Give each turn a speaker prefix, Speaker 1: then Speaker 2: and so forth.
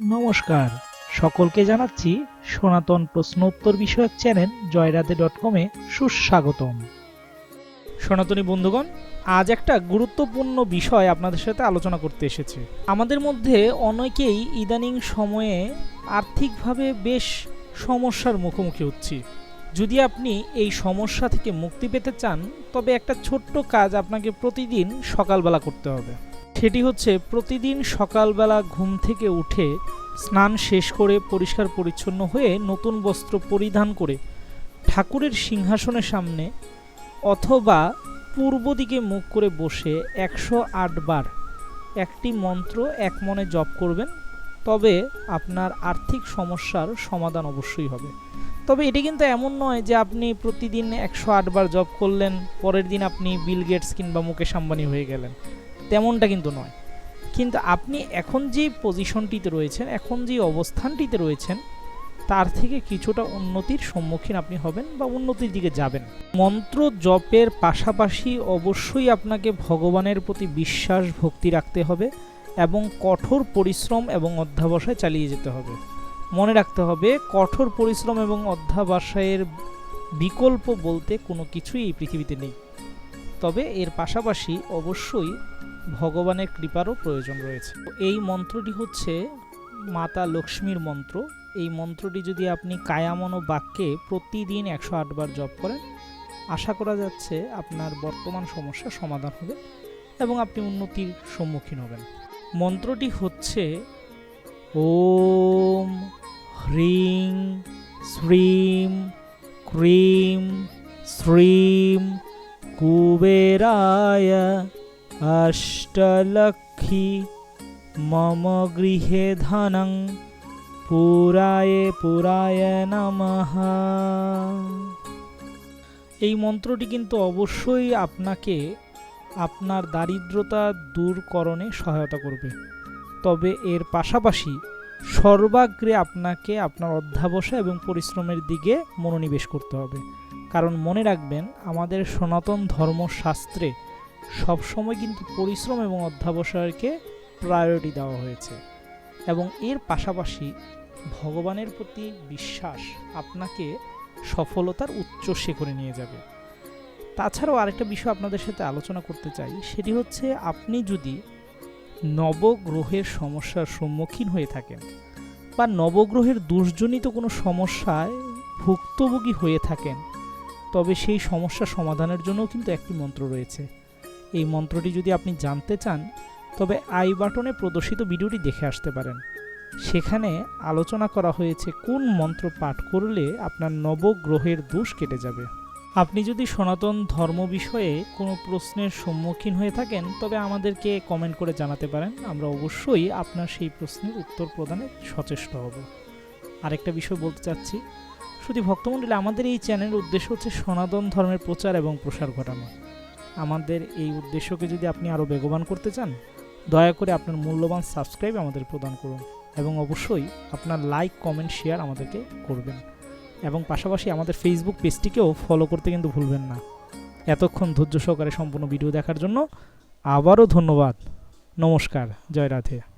Speaker 1: নমস্কার। সকলকে জানাচ্ছি সনাতন প্রশ্ন উত্তর বিষয়ক চ্যানেল জয়রাধে ডট কমে সুস্বাগতম। সনাতনী বন্ধুগণ, আজ একটা গুরুত্বপূর্ণ বিষয় আপনাদের সাথে আলোচনা করতে এসেছে। আমাদের মধ্যে অনেকেই ইদানিং সময়ে আর্থিকভাবে বেশ সমস্যার মুখোমুখি হচ্ছি। যদি আপনি এই সমস্যা থেকে মুক্তি পেতে চান, তবে একটা ছোট্ট কাজ আপনাকে প্রতিদিন সকালবেলা করতে হবে। সেটি হচ্ছে প্রতিদিন সকালবেলা ঘুম থেকে উঠে স্নান শেষ করে পরিষ্কার পরিচ্ছন্ন হয়ে নতুন বস্ত্র পরিধান করে ঠাকুরের সিংহাসনের সামনে অথবা পূর্ব দিকে মুখ করে বসে একশো বার একটি মন্ত্র এক মনে জপ করবেন, তবে আপনার আর্থিক সমস্যার সমাধান অবশ্যই হবে। তবে এটি কিন্তু এমন নয় যে আপনি প্রতিদিন একশো বার জপ করলেন, পরের দিন আপনি বিল গেটস কিংবা মুকেশ আম্বানি হয়ে গেলেন। তেমনটা কিন্তু নয়। কিন্তু আপনি এখন যে পজিশনটিতে রয়েছেন, এখন যে অবস্থানটিতে রয়েছেন, তার থেকে কিছুটা উন্নতির সম্মুখীন আপনি হবেন বা উন্নতির দিকে যাবেন। মন্ত্র জপের পাশাপাশি অবশ্যই আপনাকে ভগবানের প্রতি বিশ্বাস, ভক্তি রাখতে হবে এবং কঠোর পরিশ্রম এবং অধ্যাবসায় চালিয়ে যেতে হবে। মনে রাখতে হবে, কঠোর পরিশ্রম এবং অধ্যাবসায়ের বিকল্প বলতে কোনো কিছুই এই পৃথিবীতে নেই। তবে এর পাশাপাশি অবশ্যই ভগবানের কৃপারও প্রয়োজন রয়েছে। এই মন্ত্রটি হচ্ছে মাতা লক্ষ্মীর মন্ত্র। এই মন্ত্রটি যদি আপনি কায়ামন বাক্যে প্রতিদিন একশো আটবার জপ করেন, আশা করা যাচ্ছে আপনার বর্তমান সমস্যার সমাধান হবে এবং আপনি উন্নতির সম্মুখীন হবেন। মন্ত্রটি হচ্ছে ওম হ্রিং, শ্রীম, ক্রিম, শ্রীম কুবেরায় অষ্টলক্ষী মম গৃহে ধনং পুরায়ে পুরায় নমঃ। এই মন্ত্রটি কিন্তু অবশ্যই আপনাকে আপনার দারিদ্রতা দূরকরণে সহায়তা করবে। তবে এর পাশাপাশি সর্বাগ্রে আপনাকে আপনার অধ্যাবসায় এবং পরিশ্রমের দিকে মনোনিবেশ করতে হবে। কারণ মনে রাখবেন, আমাদের সনাতন ধর্মশাস্ত্রে সবসময় কিন্তু পরিশ্রম এবং অধ্যাবসায়কে প্রায়োরিটি দেওয়া হয়েছে এবং এর পাশাপাশি ভগবানের প্রতি বিশ্বাস আপনাকে সফলতার উচ্চ শিখরে নিয়ে যাবে। তাছাড়াও আরেকটা বিষয় আপনাদের সাথে আলোচনা করতে চাই, সেটি হচ্ছে আপনি যদি নবগ্রহের সমস্যার সম্মুখীন হয়ে থাকেন বা নবগ্রহের দুর্জনিত কোনো সমস্যায় ভুক্তভোগী হয়ে থাকেন তবে সেই সমস্যা সমাধানের জন্য কিন্তু একটি মন্ত্র রয়েছে। এই মন্ত্রটি যদি আপনি জানতে চান, তবে আই বাটনে প্রদর্শিত ভিডিওটি দেখে আসতে পারেন। সেখানে আলোচনা করা হয়েছে কোন মন্ত্র পাঠ করলে আপনার নবগ্রহের দোষ কেটে যাবে। আপনি যদি সনাতন ধর্ম বিষয়ে কোনো প্রশ্নের সম্মুখীন হয়ে থাকেন, তবে আমাদেরকে কমেন্ট করে জানাতে পারেন। আমরা অবশ্যই আপনার সেই প্রশ্নের উত্তর প্রদানে সচেষ্ট হব। আরেকটা বিষয় বলতে চাচ্ছি শুধু ভক্তমণ্ডলী, আমাদের এই চ্যানেলের উদ্দেশ্য হচ্ছে সনাতন ধর্মের প্রচার এবং প্রসার ঘটানো। আমাদের এই উদ্দেশ্যকে যদি আপনি আরও বেগবান করতে চান, দয়া করে আপনার মূল্যবান সাবস্ক্রাইব আমাদের প্রদান করুন এবং অবশ্যই আপনার লাইক, কমেন্ট, শেয়ার আমাদেরকে করবেন। এবং পাশাপাশি আমাদের ফেসবুক পেজটিকেও ফলো করতে কিন্তু ভুলবেন না। এতক্ষণ ধৈর্য সহকারে সম্পূর্ণ ভিডিও দেখার জন্য আবারও ধন্যবাদ। নমস্কার, জয় রাধে।